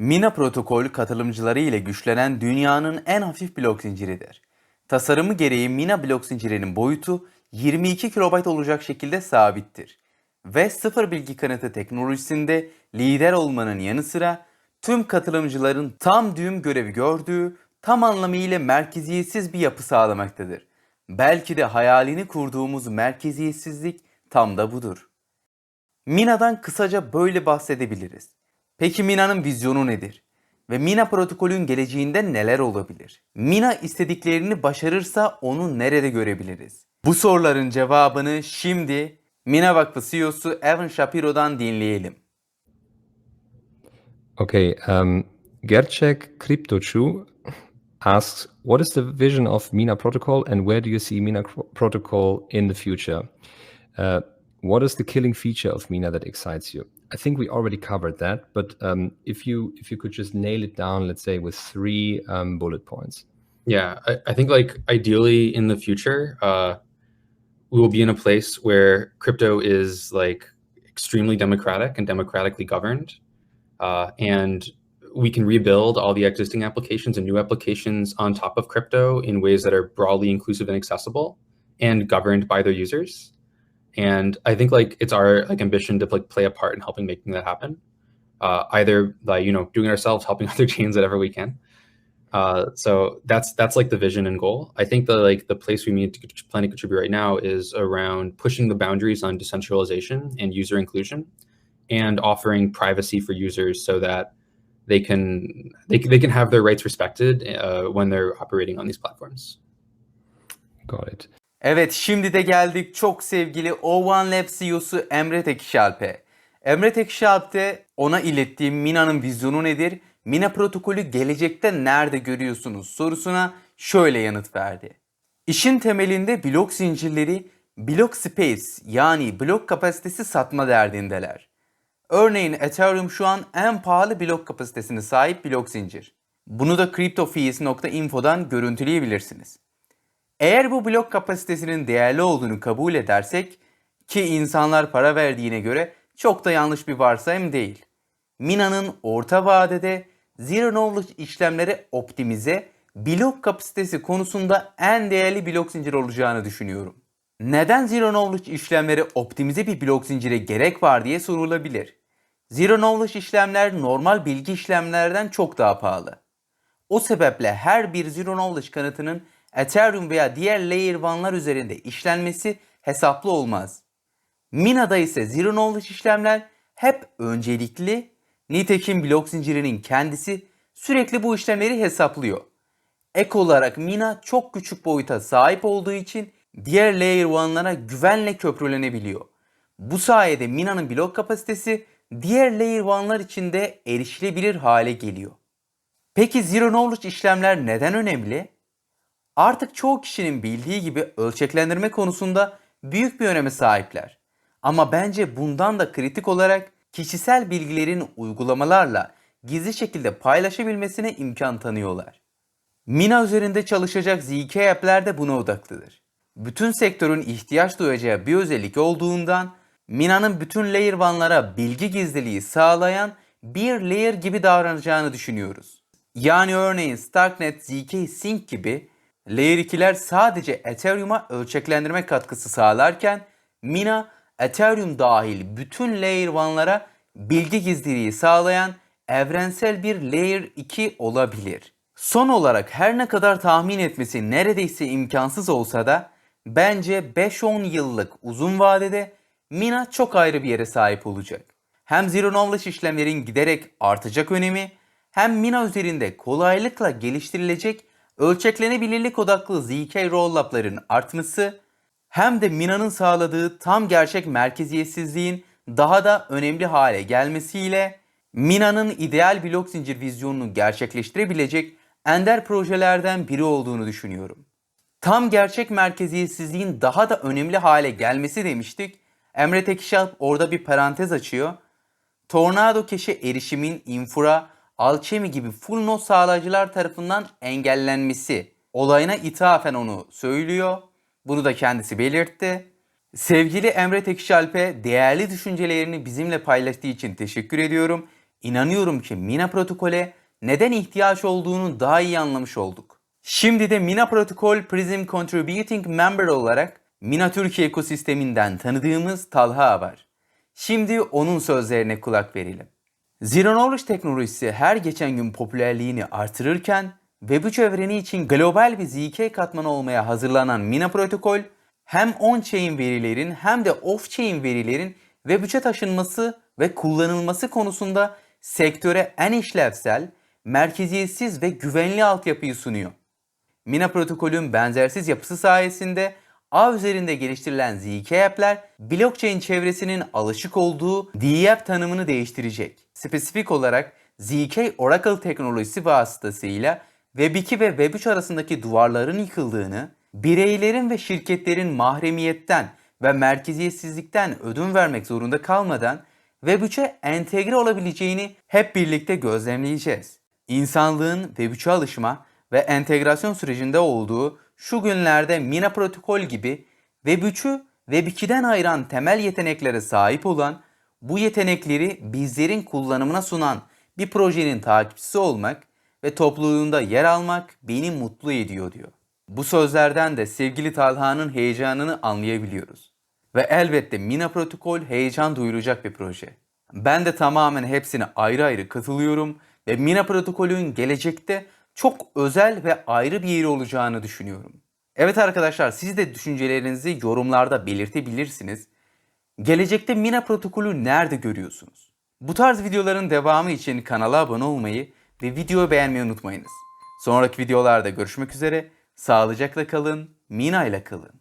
Mina protokol katılımcıları ile güçlenen dünyanın en hafif blok zinciridir. Tasarımı gereği Mina blok zincirinin boyutu 22 KB olacak şekilde sabittir. Ve sıfır bilgi kanıtı teknolojisinde lider olmanın yanı sıra tüm katılımcıların tam düğüm görevi gördüğü tam anlamıyla merkeziyetsiz bir yapı sağlamaktadır. Belki de hayalini kurduğumuz merkeziyetsizlik tam da budur. Mina'dan kısaca böyle bahsedebiliriz. Peki Mina'nın vizyonu nedir? Ve Mina protokolün geleceğinde neler olabilir? Mina istediklerini başarırsa onu nerede görebiliriz? Bu soruların cevabını şimdi Mina Vakfı CEO'su Evan Shapiro'dan dinleyelim. Okay, um, Gercek Cryptochu asks, what is the vision of Mina Protocol and where do you see Mina Protocol in the future? Uh, what is the killing feature of Mina that excites you? I think we already covered that, but um, if you if you could just nail it down, let's say with three um, bullet points. Yeah, I, I think like ideally in the future, uh, we will be in a place where crypto is like extremely democratic and democratically governed, uh, and we can rebuild all the existing applications and new applications on top of crypto in ways that are broadly inclusive and accessible and governed by their users. And I think like it's our like ambition to like play a part in helping making that happen, uh, either by you know doing it ourselves, helping other chains whatever we can. Uh, so that's that's like the vision and goal. I think the like the place we need to plan to contribute right now is around pushing the boundaries on decentralization and user inclusion, and offering privacy for users so that they can they, can- they can have their rights respected uh, when they're operating on these platforms. Got it. Evet şimdi de geldik çok sevgili O1 Labs CEO'su Emre Tekişalp'e. Emre Tekişalp de ona ilettiğim Mina'nın vizyonu nedir? Mina protokolü gelecekte nerede görüyorsunuz sorusuna şöyle yanıt verdi. İşin temelinde blok zincirleri blok space yani blok kapasitesi satma derdindeler. Örneğin Ethereum şu an en pahalı blok kapasitesine sahip blok zincir. Bunu da cryptofees.info'dan görüntüleyebilirsiniz. Eğer bu blok kapasitesinin değerli olduğunu kabul edersek ki insanlar para verdiğine göre çok da yanlış bir varsayım değil. Mina'nın orta vadede Zero Knowledge işlemleri optimize blok kapasitesi konusunda en değerli blok zinciri olacağını düşünüyorum. Neden Zero Knowledge işlemleri optimize bir blok zincire gerek var diye sorulabilir. Zero Knowledge işlemler normal bilgi işlemlerden çok daha pahalı. O sebeple her bir Zero Knowledge kanıtının Ethereum veya diğer Layer 1'lar üzerinde işlenmesi hesaplı olmaz. Mina'da ise Zero Knowledge işlemler hep öncelikli, nitekim blok zincirinin kendisi sürekli bu işlemleri hesaplıyor. Ek olarak Mina çok küçük boyuta sahip olduğu için diğer Layer 1'lara güvenle köprülenebiliyor. Bu sayede Mina'nın blok kapasitesi diğer Layer 1'lar için de erişilebilir hale geliyor. Peki Zero Knowledge işlemler neden önemli? Artık çoğu kişinin bildiği gibi ölçeklendirme konusunda büyük bir öneme sahipler. Ama bence bundan da kritik olarak kişisel bilgilerin uygulamalarla gizli şekilde paylaşabilmesine imkan tanıyorlar. Mina üzerinde çalışacak ZK app'ler de buna odaklıdır. Bütün sektörün ihtiyaç duyacağı bir özellik olduğundan Mina'nın bütün layer 1'lara bilgi gizliliği sağlayan bir layer gibi davranacağını düşünüyoruz. Yani örneğin Starknet ZK Sync gibi Layer 2'ler sadece Ethereum'a ölçeklendirme katkısı sağlarken Mina, Ethereum dahil bütün Layer 1'lara bilgi gizliliği sağlayan evrensel bir Layer 2 olabilir. Son olarak her ne kadar tahmin etmesi neredeyse imkansız olsa da bence 5-10 yıllık uzun vadede Mina çok ayrı bir yere sahip olacak. Hem Zero Knowledge işlemlerin giderek artacak önemi hem Mina üzerinde kolaylıkla geliştirilecek ölçeklenebilirlik odaklı ZK rollup'ların artması hem de Mina'nın sağladığı tam gerçek merkeziyetsizliğin daha da önemli hale gelmesiyle Mina'nın ideal blok zincir vizyonunu gerçekleştirebilecek ender projelerden biri olduğunu düşünüyorum. Tam gerçek merkeziyetsizliğin daha da önemli hale gelmesi demiştik. Emre Tekişalp orada bir parantez açıyor. Tornado Cash'e erişimin infra, alchemy gibi full node sağlayıcılar tarafından engellenmesi olayına ithafen onu söylüyor. Bunu da kendisi belirtti. Sevgili Emre Tekişalp'e değerli düşüncelerini bizimle paylaştığı için teşekkür ediyorum. İnanıyorum ki Mina protokole neden ihtiyaç olduğunu daha iyi anlamış olduk. Şimdi de Mina Protokol Prism Contributing Member olarak Mina Türkiye ekosisteminden tanıdığımız Talha var. Şimdi onun sözlerine kulak verelim. Zero Knowledge teknolojisi her geçen gün popülerliğini artırırken Web3 evreni için global bir ZK katmanı olmaya hazırlanan Mina protokol hem on-chain verilerin hem de off-chain verilerin Web3'e taşınması ve kullanılması konusunda sektöre en işlevsel, merkeziyetsiz ve güvenli altyapıyı sunuyor. Mina protokolün benzersiz yapısı sayesinde ağ üzerinde geliştirilen ZK app'ler blockchain çevresinin alışık olduğu DApp tanımını değiştirecek. Spesifik olarak ZK Oracle teknolojisi vasıtasıyla Web2 ve Web3 arasındaki duvarların yıkıldığını, bireylerin ve şirketlerin mahremiyetten ve merkeziyetsizlikten ödün vermek zorunda kalmadan Web3'e entegre olabileceğini hep birlikte gözlemleyeceğiz. İnsanlığın Web3'e alışma ve entegrasyon sürecinde olduğu şu günlerde Mina protokol gibi Web3'ü Web2'den ayıran temel yeteneklere sahip olan, bu yetenekleri bizlerin kullanımına sunan bir projenin takipçisi olmak ve topluluğunda yer almak beni mutlu ediyor diyor. Bu sözlerden de sevgili Talha'nın heyecanını anlayabiliyoruz. Ve elbette Mina Protokol heyecan duyuracak bir proje. Ben de tamamen hepsine ayrı ayrı katılıyorum ve Mina Protokol'ün gelecekte çok özel ve ayrı bir yeri olacağını düşünüyorum. Evet arkadaşlar siz de düşüncelerinizi yorumlarda belirtebilirsiniz. Gelecekte Mina protokolü nerede görüyorsunuz? Bu tarz videoların devamı için kanala abone olmayı ve videoyu beğenmeyi unutmayınız. Sonraki videolarda görüşmek üzere. Sağlıcakla kalın, Mina ile kalın.